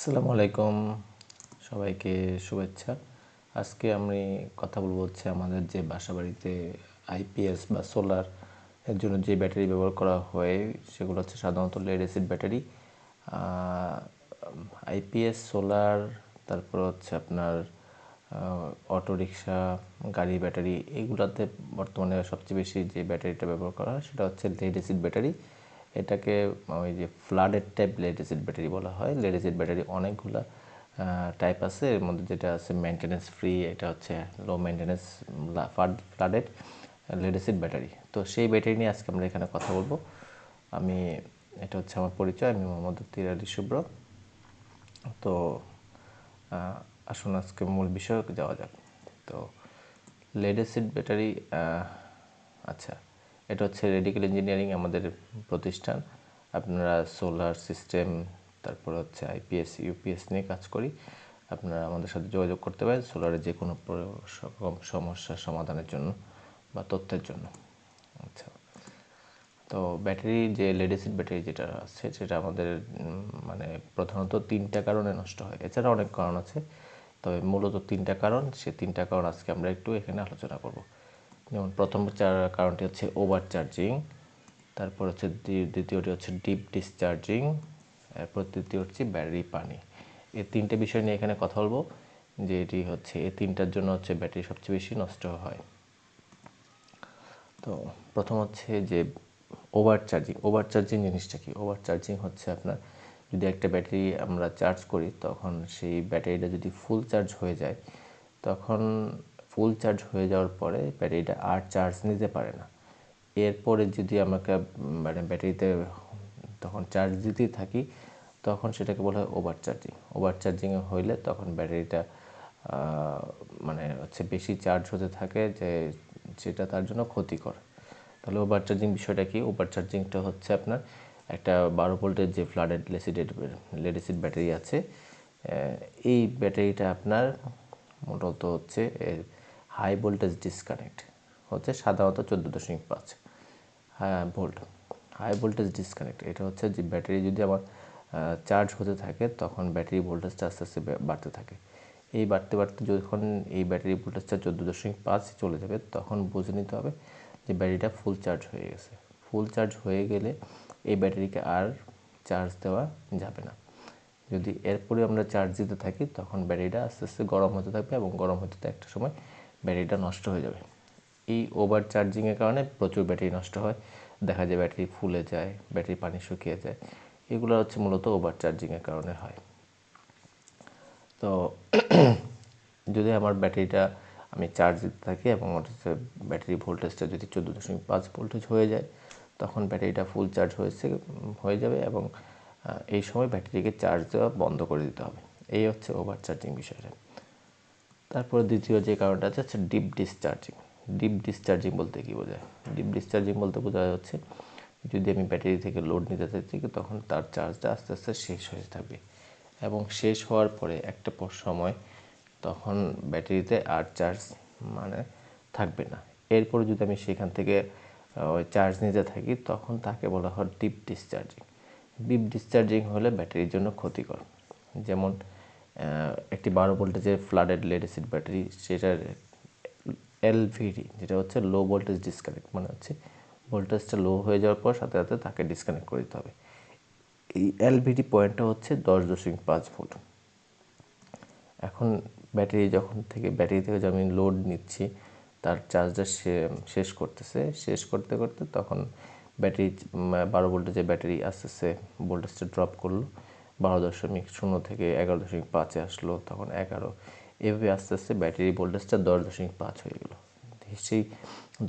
আসসালামু আলাইকুম। সবাইকে শুভেচ্ছা। আজকে আমি কথা বলব হচ্ছে আমাদের যে বাসা বাড়িতে আইপিএস বা সোলার এর জন্য যে ব্যাটারি ব্যবহার করা হয়, সেগুলো হচ্ছে সাধারণত lead acid battery. IPS solar, তারপর হচ্ছে আপনার অটো রিক্সা গাড়ি ব্যাটারি এইগুলাতে বর্তমানে সবচেয়ে বেশি যে ব্যাটারিটা ব্যবহার করা হয়, সেটা হচ্ছে লেড অ্যাসিড ব্যাটারি। এটাকে, ওই যে flooded type lead acid battery বলা হয়। লেড অ্যাসিড ব্যাটারি অনেকগুলা টাইপ আছে। এর মধ্যে যেটা আছে মেনটেনেন্স ফ্রি এটা হচ্ছে low maintenance flooded lead acid battery তো সেই ব্যাটারি নিয়ে আজকে আমরা এখানে কথা বলব। আমি, এটা হচ্ছে আমার পরিচয়, আমি মোহাম্মদ উত্তির আলী শুভ্র। তো আসুন আজকে মূল বিষয়ে যাওয়া যাক। তো লেড অ্যাসিড ব্যাটারি আচ্ছা। এটা হচ্ছে রেডিক্যাল ইঞ্জিনিয়ারিং আমাদের প্রতিষ্ঠান। আপনারা সোলার সিস্টেম তারপর হচ্ছে আইপিএস ইউপিএস নিয়ে কাজ করি। আপনারা আমাদের সাথে যোগাযোগ করতে পারেন সোলারের যে কোনো রকম সমস্যার সমাধানের জন্য বা তথ্যের জন্য। আচ্ছা। তো ব্যাটারি যে লেডিসিড ব্যাটারি যেটা আছে, সেটা আমাদের মানে প্রধানত তিনটা কারণে নষ্ট হয়। এছাড়া অনেক কারণ আছে, তবে মূলত তিনটা কারণ, সে তিনটা কারণ আজকে আমরা একটু এখানে আলোচনা করব। যেমন প্রথম কারণটি হচ্ছে ওভার চার্জিং তারপর হচ্ছে দ্বিতীয়টি হচ্ছে ডিপ ডিসচার্জিং এরপর তৃতীয় হচ্ছে ব্যাটারি পানি। এই তিনটে বিষয় নিয়ে এখানে কথা বলব, যে এটি হচ্ছে, এই তিনটার জন্য হচ্ছে ব্যাটারি সবচেয়ে বেশি নষ্ট হয়। তো প্রথম হচ্ছে যে ওভার চার্জিং ওভার চার্জিং জিনিসটা কি? ওভার চার্জিং হচ্ছে আপনার, যদি একটা ব্যাটারি আমরা চার্জ করি, তখন সেই ব্যাটারিটা যদি ফুল চার্জ হয়ে যায়, তখন ফুল চার্জ হয়ে যাওয়ার পরে ব্যাটারিটা আর চার্জ নিতে পারে না। এরপরে যদি আমাকে মানে ব্যাটারিতে তখন চার্জ দিতেই থাকি, তখন সেটাকে বলা হয় ওভার চার্জিং ওভার চার্জিং হইলে তখন ব্যাটারিটা মানে হচ্ছে বেশি চার্জ হতে থাকে যে সেটা তার জন্য ক্ষতিকর। তাহলে ওভার চার্জিং বিষয়টা কি? ওভার চার্জিংটা হচ্ছে আপনার একটা বারো ভোল্টের যে ফ্লাডেড লেসিডেড লেডিসিড ব্যাটারি আছে এই ব্যাটারিটা আপনার মূলত হচ্ছে এর হাই ভোল্টেজ ডিসকানেক্ট হচ্ছে সাধারণত চোদ্দ দশমিক পাঁচ হ্যাঁ ভোল্ট। হাই ভোল্টেজ ডিসকানেক্ট এটা হচ্ছে যে ব্যাটারি যদি আমার চার্জ হতে থাকে, তখন ব্যাটারি ভোল্টেজটা আস্তে আস্তে বাড়তে থাকে। এই বাড়তে বাড়তে যখন এই ব্যাটারি ভোল্টেজটা চোদ্দ দশমিক পাঁচ চলে যাবে, তখন বুঝে নিতে হবে যে ব্যাটারিটা ফুল চার্জ হয়ে গেছে। ফুল চার্জ হয়ে গেলে এই ব্যাটারিকে আর চার্জ দেওয়া যাবে না। যদি এরপরে আমরা চার্জ দিতে থাকি, তখন ব্যাটারিটা আস্তে আস্তে গরম হতে থাকবে এবং গরম হতে একটা সময় ব্যাটারিটা নষ্ট হয়ে যাবে। এই ওভার চার্জিংয়ের কারণে প্রচুর ব্যাটারি নষ্ট হয়। দেখা যায় ব্যাটারি ফুলে যায়, ব্যাটারি পানি শুকিয়ে যায়। এগুলো হচ্ছে মূলত ওভার চার্জিংয়ের কারণে হয়। তো যদি আমার ব্যাটারিটা আমি চার্জ দিতে থাকি এবং হচ্ছে ব্যাটারি ভোল্টেজটা যদি চোদ্দ দশমিক পাঁচ ভোল্টেজ হয়ে যায়, তখন ব্যাটারিটা ফুল চার্জ হয়েছে, হয়ে যাবে এবং এই সময় ব্যাটারিকে চার্জ দেওয়া বন্ধ করে দিতে হবে। এই হচ্ছে ওভার চার্জিং বিষয়টা। তারপর দ্বিতীয় যে কারণটা আছে, হচ্ছে ডিপ ডিসচার্জিং ডিপ ডিসচার্জিং বলতে কী বোঝায়? ডিপ ডিসচার্জিং বলতে বোঝা হচ্ছে, যদি আমি ব্যাটারি থেকে লোড নিতে থাকি তখন তার চার্জটা আস্তে আস্তে শেষ হয়ে থাকবে। এবং শেষ হওয়ার পরে একটা পর সময় তখন ব্যাটারিতে আর চার্জ মানে থাকবে না। এরপরে যদি আমি সেখান থেকে ওই চার্জ নিতে থাকি, তখন তাকে বলা হয় ডিপ ডিসচার্জিং ডিপ ডিসচার্জিং হলে ব্যাটারির জন্য ক্ষতিকর। যেমন একটি বারো ভোল্টেজের ফ্লাডেড লেড অ্যাসিড ব্যাটারি সেটার এলভিডি যেটা হচ্ছে লো ভোল্টেজ ডিসকানেক্ট মানে হচ্ছে ভোল্টেজটা লো হয়ে যাওয়ার পর সাথে সাথে তাকে ডিসকানেক্ট করে দিতে হবে। এই এলভিডি পয়েন্টটা হচ্ছে দশ দশমিক পাঁচ ভোল্ট। এখন ব্যাটারি যখন থেকে ব্যাটারি থেকে যখন লোড নিচ্ছি, তার চার্জটা শেষ করতেছে। শেষ করতে করতে তখন ব্যাটারি বারো ভোল্টেজের ব্যাটারি আস্তে আস্তে ভোল্টেজটা ড্রপ করল। বারো দশমিক শূন্য থেকে এগারো দশমিক পাঁচে আসলো, তখন এগারো। এভাবে আস্তে আস্তে ব্যাটারি ভোল্টেজটা দশ দশমিক পাঁচ হয়ে গেলো। সেই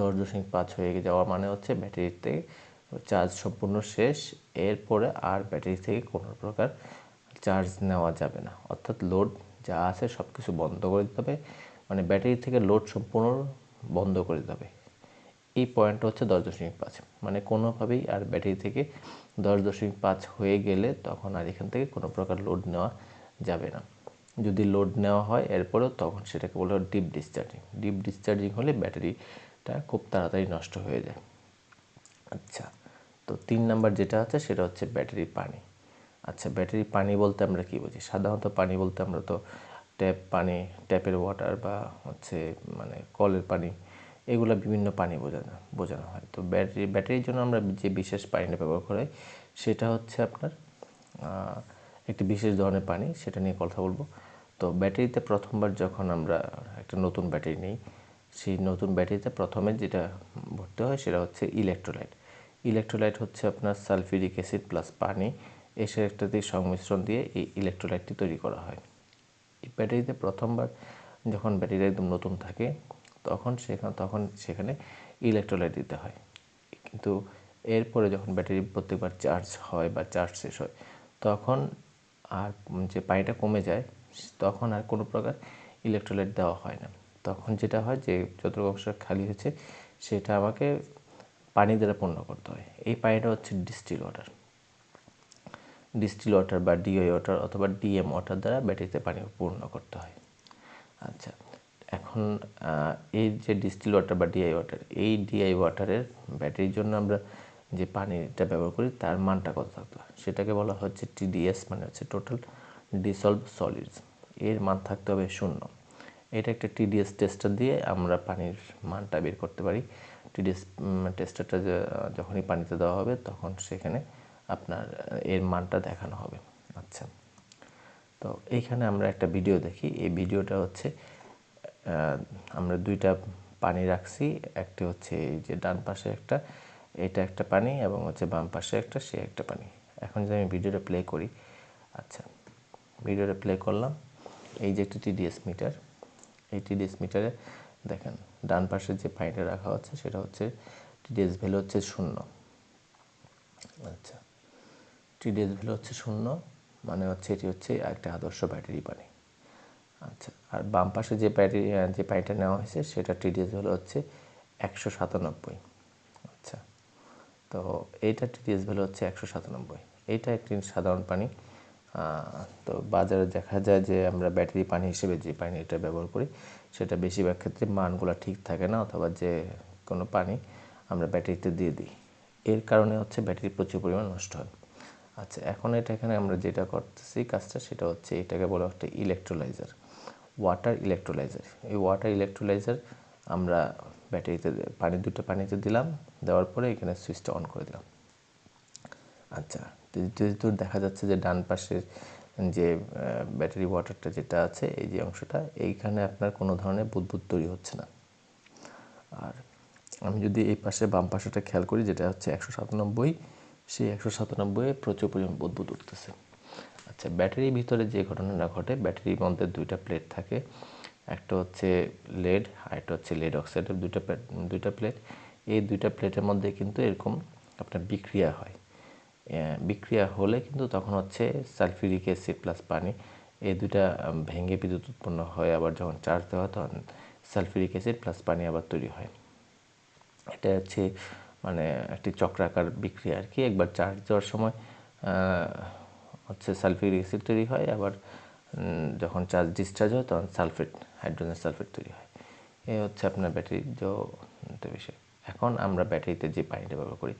দশ দশমিক পাঁচ হয়ে যাওয়া মানে হচ্ছে ব্যাটারিতে চার্জ সম্পূর্ণ শেষ, এরপরে আর ব্যাটারি থেকে কোনো প্রকার চার্জ নেওয়া যাবে না। অর্থাৎ লোড যা আছে সব কিছু বন্ধ করে দিতে হবে। মানে ব্যাটারি থেকে লোড সম্পূর্ণ বন্ধ করে দিতে হবে। এই পয়েন্টটা হচ্ছে দশ দশমিক পাঁচ। মানে কোনোভাবেই আর ব্যাটারি থেকে দশ দশমিক পাঁচ হয়ে গেলে তখন আর এখান থেকে কোনো প্রকার লোড নেওয়া যাবে না। যদি লোড নেওয়া হয়, এরপরেও তখন সেটাকে বলা হয় ডিপ ডিসচার্জিং ডিপ ডিসচার্জিং হলে ব্যাটারিটা খুব তাড়াতাড়ি নষ্ট হয়ে যায়। আচ্ছা তো তিন নাম্বার যেটা আছে সেটা হচ্ছে ব্যাটারি পানি। আচ্ছা ব্যাটারি পানি বলতে আমরা কি বুঝি? সাধারণত পানি বলতে আমরা তো ট্যাপ পানি ট্যাপের ওয়াটার বা হচ্ছে মানে কলের পানি এগুলো বিভিন্ন পানি বোঝানো বোঝানো হয়। তো ব্যাটারি, ব্যাটারির জন্য আমরা যে বিশেষ পানিটা ব্যবহার করি, সেটা হচ্ছে আপনার একটি বিশেষ ধরনের পানি, সেটা নিয়ে কথা বলব। তো ব্যাটারিতে প্রথমবার যখন আমরা একটা নতুন ব্যাটারি নিই, সেই নতুন ব্যাটারিতে প্রথমে যেটা ভর্তি হয়, সেটা হচ্ছে ইলেকট্রোলাইট। ইলেকট্রোলাইট হচ্ছে আপনার সালফিউরিক অ্যাসিড প্লাস পানি, এসে একটাতে সংমিশ্রণ দিয়ে এই ইলেকট্রোলাইটটি তৈরি করা হয়। এই ব্যাটারিতে প্রথমবার যখন ব্যাটারি একদম নতুন থাকে তখন সেখানে তখন সেখানে ইলেকট্রোলাইট দিতে হয়। কিন্তু এরপরে যখন ব্যাটারি প্রত্যেকবার চার্জ হয় বা চার্জ শেষ হয়, তখন আর যে পানিটা কমে যায়, তখন আর কোনো প্রকার ইলেকট্রোলাইট দেওয়া হয় না। তখন যেটা হয় যে, যতটুকু অংশ খালি হয়েছে, সেটা আমাকে পানি দ্বারা পূর্ণ করতে হয়। এই পানিটা হচ্ছে ডিস্টিল ওয়াটার ডিস্টিল ওয়াটার বা ডিওই ওয়াটার অথবা ডিএম ওয়াটার দ্বারা ব্যাটারিতে পানি পূর্ণ করতে হয়। আচ্ছা এখন এই যে ডিস্টিল ওয়াটার বা ডিআই ওয়াটার এই ডিআই ওয়াটারের ব্যাটারির জন্য আমরা যে পানিটা ব্যবহার করি, তার মানটা কত থাকতো সেটাকে বলা হচ্ছে টিডিএস মানে হচ্ছে টোটাল ডিসলভ সলিডস এর মান থাকতে হবে শূন্য। এটা একটা টিডিএস টেস্টার দিয়ে আমরা পানির মানটা বের করতে পারি। টিডিএস টেস্টারটা যখনই পানিতে দেওয়া হবে, তখন সেখানে আপনার, এর মানটা দেখানো হবে। আচ্ছা। তো এইখানে আমরা একটা ভিডিও দেখি। এই ভিডিওটা হচ্ছে আমরা দুইটা পানি রাখছি। একটি হচ্ছে এই যে ডান পাশে একটা, এটা একটা পানি এবং হচ্ছে বাম পাশে একটা, সে একটা পানি। এখন যদি আমি ভিডিওটা প্লে করি আচ্ছা ভিডিওটা প্লে করলাম। এই যে একটি টিডিএস মিটার এই টিডিএস মিটারে দেখেন, ডান পাশে যে পানিটা রাখা হচ্ছে, সেটা হচ্ছে টিডিএস ভ্যালু হচ্ছে শূন্য। আচ্ছা টিডিএস ভ্যালু হচ্ছে শূন্য মানে হচ্ছে এটি হচ্ছে একটা আদর্শ ব্যাটারি পানি। আচ্ছা আর বাম পাশে যে ব্যাটারি যে পানিটা নেওয়া হয়েছে সেটা টিডিএস ভ্যালু হচ্ছে একশো সাতানব্বই। আচ্ছা তো এইটা টিডিএস ভ্যালু হচ্ছে একশো সাতানব্বই। এইটা একটি সাধারণ পানি। তো বাজারে দেখা যায় যে আমরা ব্যাটারি পানি হিসেবে যে পানি এটা ব্যবহার করি, সেটা বেশিরভাগ ক্ষেত্রে মানগুলো ঠিক থাকে না, অথবা যে কোনো পানি আমরা ব্যাটারিতে দিয়ে দিই। এর কারণে হচ্ছে ব্যাটারি প্রচুর পরিমাণ নষ্ট হয়। আচ্ছা এখন এটা এখানে আমরা যেটা করতেছি কাজটা সেটা হচ্ছে এটাকে বলা একটা ইলেকট্রোলাইজার ওয়াটার ইলেকট্রোলাইজার এই ওয়াটার ইলেকট্রোলাইজার আমরা ব্যাটারিতে পানি, দুটো পানিতে দিলাম, দেওয়ার পরে এখানে সুইচটা অন করে দিলাম। আচ্ছা যেহেতু দেখা যাচ্ছে যে ডান পাশের যে ব্যাটারি ওয়াটারটা যেটা আছে, এই যে অংশটা, এইখানে আপনার কোনো ধরনের বুদবুদ তৈরি হচ্ছে না। আর আমি যদি এই পাশে বাম পাশেটা খেয়াল করি, যেটা হচ্ছে একশো সাতানব্বই, সেই একশো সাতানব্বইয়ে প্রচুর পরিমাণ বুদবুদ উঠতেছে। আচ্ছা ব্যাটারির ভিতরে যে ঘটনাটা ঘটে, ব্যাটারির মধ্যে দুইটা প্লেট থাকে। একটা হচ্ছে লেড, আর একটা হচ্ছে লেড অক্সাইডের দুইটা দুইটা প্লেট। এই দুইটা প্লেটের মধ্যে কিন্তু এরকম আপনার বিক্রিয়া হয়। বিক্রিয়া হলে কিন্তু তখন হচ্ছে সালফিউরিক অ্যাসিড প্লাস পানি, এই দুইটা ভেঙে বিদ্যুৎ উৎপন্ন হয়। আবার যখন চার্জ দেওয়া তখন সালফিউরিক অ্যাসিড প্লাস পানি আবার তৈরি হয়। এটা হচ্ছে মানে একটি চক্রাকার বিক্রিয়া আর কি। একবার চার্জ দেওয়ার সময় হচ্ছে সালফিউরিক অ্যাসিড তৈরি হয়, আবার যখন চার্জ ডিসচার্জ হয় তখন সালফেট হাইড্রোজেন সালফেট তৈরি হয়। এই হচ্ছে আপনার ব্যাটারির যে বিষয়। এখন আমরা ব্যাটারিতে যে পানিটা ব্যবহার করি,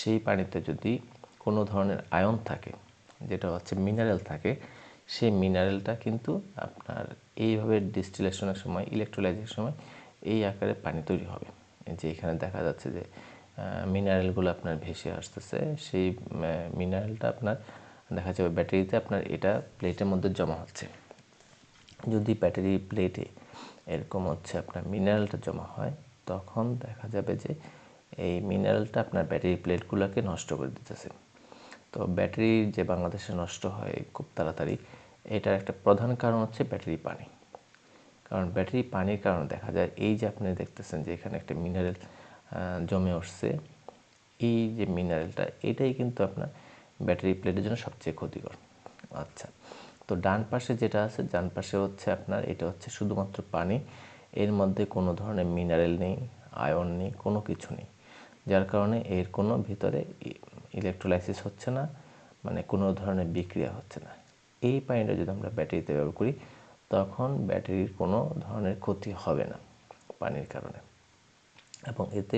সেই পানিতে যদি কোনো ধরনের আয়ন থাকে, যেটা হচ্ছে মিনারেল থাকে, সেই মিনারেলটা কিন্তু আপনার এইভাবে ডিস্টিলেশনের সময় ইলেকট্রোলাইজের সময় এই আকারে পানি তৈরি হবে। যে এখানে দেখা যাচ্ছে যে মিনারেলগুলো আপনার ভেসে আসতেছে, সেই মিনারেলটা আপনার দেখা যাবে ব্যাটারিতে আপনার এটা প্লেটের মধ্যে জমা হচ্ছে। যদি ব্যাটারি প্লেটে এরকম হচ্ছে আপনার মিনারেলটা জমা হয়, তখন দেখা যাবে যে এই মিনারেলটা আপনার ব্যাটারি প্লেটগুলোকে নষ্ট করে দিতেছে। তো ব্যাটারি যে বাংলাদেশে নষ্ট হয় খুব তাড়াতাড়ি, এটার একটা প্রধান কারণ হচ্ছে ব্যাটারি পানি। কারণ ব্যাটারি পানির কারণে দেখা যায়, এই যে আপনি দেখতেছেন যে এখানে একটা মিনারেল জমে উঠছে, এই যে মিনারেলটা এটাই কিন্তু আপনার ব্যাটারি প্লেটের জন্য সবচেয়ে ক্ষতিকর। আচ্ছা তো ডান পাশে যেটা আছে, ডান পাশে হচ্ছে আপনার, এটা হচ্ছে শুধুমাত্র পানি। এর মধ্যে কোনো ধরনের মিনারেল নেই আয়ন নেই, কোনো কিছু নেই। যার কারণে এর কোনো ভিতরে ইলেকট্রোলাইসিস হচ্ছে না মানে কোনো ধরনের বিক্রিয়া হচ্ছে না। এই পানিটা যদি আমরা ব্যাটারিতে ব্যবহার করি, তখন ব্যাটারির কোনো ধরনের ক্ষতি হবে না পানির কারণে। এবং এতে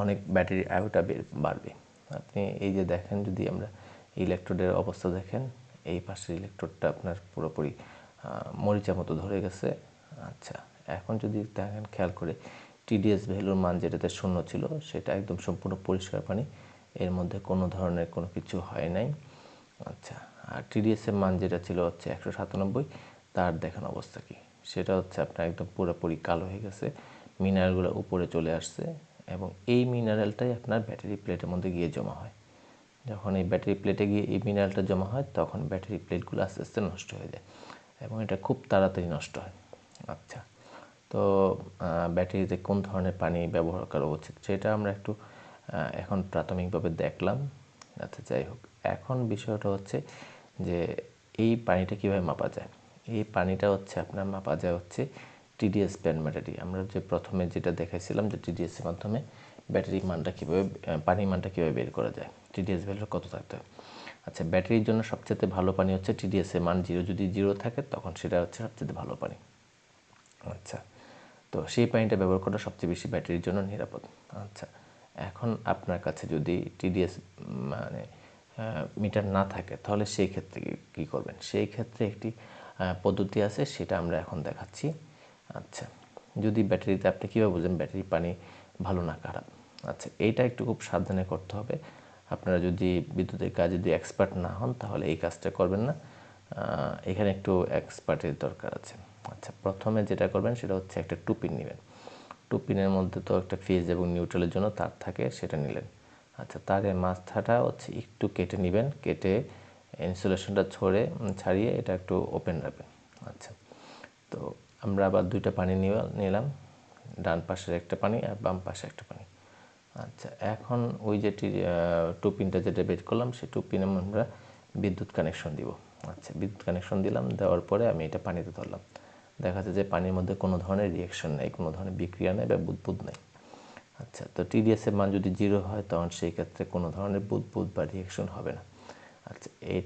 অনেক ব্যাটারি আয়ুটা বাড়বে। আপনি এই যে দেখেন, যদি আমরা ইলেকট্রোডের অবস্থা দেখেন, এই পাশের ইলেকট্রোডটা আপনার পুরোপুরি মরিচা মতো ধরে গেছে। আচ্ছা এখন যদি দেখেন, খেয়াল করে টিডিএস ভ্যালুর মান যেটাতে শূন্য ছিল, সেটা একদম সম্পূর্ণ পরিষ্কার পানি, এর মধ্যে কোনো ধরনের কোনো কিছু হয় নাই। আচ্ছা আর টিডিএসের মান যেটা ছিল হচ্ছে একশো সাতানব্বই, তার দেখেন অবস্থা কি? সেটা হচ্ছে আপনার একদম পুরোপুরি কালো হয়ে গেছে, মিনারেলগুলো উপরে চলে আসছে এবং এই মিনারেলটাই আপনার ব্যাটারি প্লেটের মধ্যে গিয়ে জমা হয়। যখন এই ব্যাটারি প্লেটে গিয়ে এই মিনারেলটা জমা হয়, তখন ব্যাটারি প্লেটগুলো আস্তে আস্তে নষ্ট হয়ে যায় এবং এটা খুব তাড়াতাড়ি নষ্ট হয়। আচ্ছা তো ব্যাটারিতে কোন ধরনের পানি ব্যবহার করা উচিত সেটা আমরা একটু এখন প্রাথমিকভাবে দেখলাম। আচ্ছা যাই হোক, এখন বিষয়টা হচ্ছে যে এই পানিটা কীভাবে মাপা যায়? এই পানিটা হচ্ছে, আপনার মাপা যায় হচ্ছে টিডিএস প্যান ব্যাটারি আমরা যে প্রথমে যেটা দেখাইছিলাম যে টিডিএসের মাধ্যমে ব্যাটারি মানটা কীভাবে পানির মানটা কীভাবে বের করা যায়। টিডিএস ভ্যালু কত থাকতে হবে? আচ্ছা ব্যাটারির জন্য সবচেয়ে ভালো পানি হচ্ছে টিডিএসের মান জিরো যদি জিরো থাকে, তখন সেটা হচ্ছে সবচেয়ে ভালো পানি। আচ্ছা তো সেই পানিটা ব্যবহার করা সবচেয়ে বেশি ব্যাটারির জন্য নিরাপদ। আচ্ছা এখন আপনার কাছে যদি টিডিএস মানে মিটার না থাকে, তাহলে সেই ক্ষেত্রে কী করবেন? সেই ক্ষেত্রে একটি পদ্ধতি আছে, সেটা আমরা এখন দেখাচ্ছি। আচ্ছা যদি ব্যাটারিতে আপনি কীভাবে বুঝবেন ব্যাটারি পানি ভালো না খারাপ? আচ্ছা এইটা একটু খুব সাবধানে করতে হবে। আপনারা যদি বিদ্যুতের কাজে যদি এক্সপার্ট না হন, তাহলে এই কাজটা করবেন না। এখানে একটু এক্সপার্টের দরকার আছে। আচ্ছা প্রথমে যেটা করবেন সেটা হচ্ছে একটা টুপিন নেবেন। টুপিনের মধ্যে তো একটা ফেজ এবং নিউট্রালের জন্য তার থাকে, সেটা নিলেন। আচ্ছা তার মাথাটা হচ্ছে একটু কেটে নেবেন, কেটে ইনসুলেশনটা ছড়ে ছাড়িয়ে এটা একটু ওপেন রাখবেন। আচ্ছা তো আমরা আবার দুইটা পানি নিলাম, ডান পাশের একটা পানি আর বাম পাশে একটা পানি। আচ্ছা এখন ওই যে টুপিনটা যেটা বের করলাম, সেই টুপিনে আমরা বিদ্যুৎ কানেকশন দিব। আচ্ছা বিদ্যুৎ কানেকশন দিলাম, দেওয়ার পরে আমি এটা পানিতে ধরলাম। দেখা যাচ্ছে যে পানির মধ্যে কোনো ধরনের রিয়াকশন নেই, কোনো ধরনের বিক্রিয়া নেই বা বুদবুদ নেই। আচ্ছা তো টিডিএসের মান যদি জিরো হয়, তখন সেই ক্ষেত্রে কোনো ধরনের বুদবুদ বা রিয়াকশন হবে না। আচ্ছা এই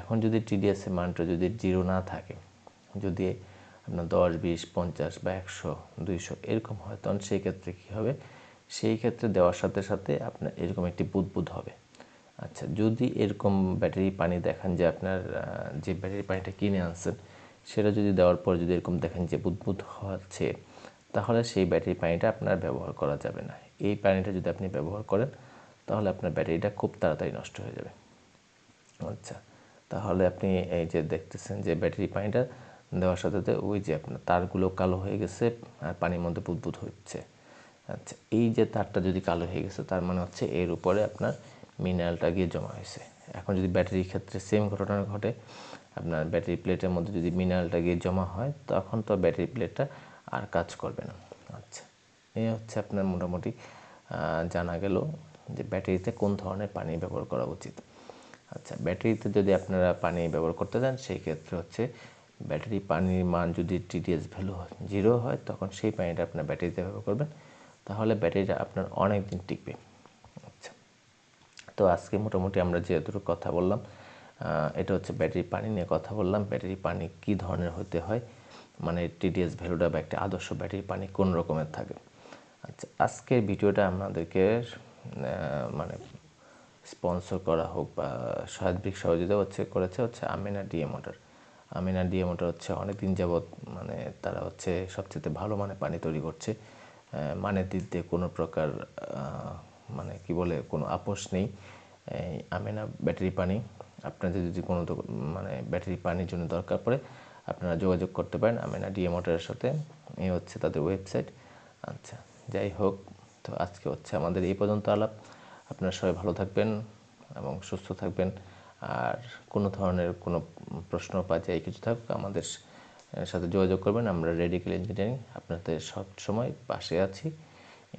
এখন যদি টিডিএসের মানটা যদি জিরো না থাকে, যদি আপনার দশ, বিশ, পঞ্চাশ বা একশো, দুইশো এরকম হয়। তখন সেই ক্ষেত্রে কী হবে? সেই ক্ষেত্রে দেওয়ার সাথে সাথে আপনার এরকম একটি বুদবুদ হবে। আচ্ছা যদি এরকম ব্যাটারি পানি দেখান যে আপনার যে ব্যাটারি পানিটা কিনে আনছেন, সেটা যদি দেওয়ার পর যদি এরকম দেখেন যে বুদবুদ হচ্ছে, তাহলে সেই ব্যাটারি পানিটা আপনার ব্যবহার করা যাবে না। এই পানিটা যদি আপনি ব্যবহার করেন, তাহলে আপনার ব্যাটারিটা খুব তাড়াতাড়ি নষ্ট হয়ে যাবে। আচ্ছা তাহলে আপনি এই যে দেখতেছেন যে ব্যাটারি পানিটা দেওয়ার সাথে সাথে ওই যে আপনার তারগুলো কালো হয়ে গেছে আর পানির মধ্যে বুদবুদ হচ্ছে। আচ্ছা এই যে তারটা যদি কালো হয়ে গেছে, তার মানে হচ্ছে এর উপরে আপনার মিনারেলটা গিয়ে জমা হয়েছে। এখন যদি ব্যাটারির ক্ষেত্রে সেম ঘটনা ঘটে, আপনার ব্যাটারি প্লেটের মধ্যে যদি মিনারেলটা গিয়ে জমা হয়, তখন তো ব্যাটারি প্লেটটা আর কাজ করবে না। আচ্ছা এই হচ্ছে আপনার মোটামুটি জানা গেল যে ব্যাটারিতে কোন ধরনের পানি ব্যবহার করা উচিত। আচ্ছা ব্যাটারিতে যদি আপনারা পানি ব্যবহার করতে চান সেই ক্ষেত্রে হচ্ছে ব্যাটারি পানির মান যদি টিডিএস ভ্যালু জিরো হয় তখন সেই পানিটা আপনার ব্যাটারিতে ব্যবহার করবেন। তাহলে ব্যাটারিটা আপনার অনেক দিন টিকবে। আচ্ছা। তো আজকে মোটামুটি আমরা যেহেতু কথা বললাম এটা হচ্ছে ব্যাটারি পানি নিয়ে কথা বললাম। ব্যাটারি পানি কি ধরনের হতে হয়? মানে টিডিএস ভ্যালুটা বা একটা আদর্শ ব্যাটারি পানি কোন রকমের থাকে? আচ্ছা আজকের ভিডিওটা আমাদেরকে মানে স্পন্সর করা হোক বা সাহায্যিক সহযোগিতা হচ্ছে, করেছে হচ্ছে Amina DA motor. Amina DA motor হচ্ছে অনেক দিন যাবৎ মানে তারা হচ্ছে সবচেয়ে ভালো মানে পানি তৈরি করছে। মানের দিক দিয়ে কোনো প্রকার মানে কি বলে, কোনো আপোষ নেই। আমেনা ব্যাটারি পানি, আপনাদের যদি কোনো মানে ব্যাটারি পানির জন্য দরকার পড়ে, আপনারা যোগাযোগ করতে পারেন আমেনা ডিএ মোটরের সাথে। এই হচ্ছে তাদের ওয়েবসাইট। আচ্ছা যাই হোক, তো আজকে হচ্ছে আমাদের এই পর্যন্ত আলাপ। আপনারা সবাই ভালো থাকবেন এবং সুস্থ থাকবেন। আর কোনো ধরনের কোনো প্রশ্ন বা যাই কিছু থাকুক, আমাদের সাথে যোগাযোগ করবেন। আমরা রেডিক্যাল ইঞ্জিনিয়ারিং আপনাদের সব সময় পাশে আছি।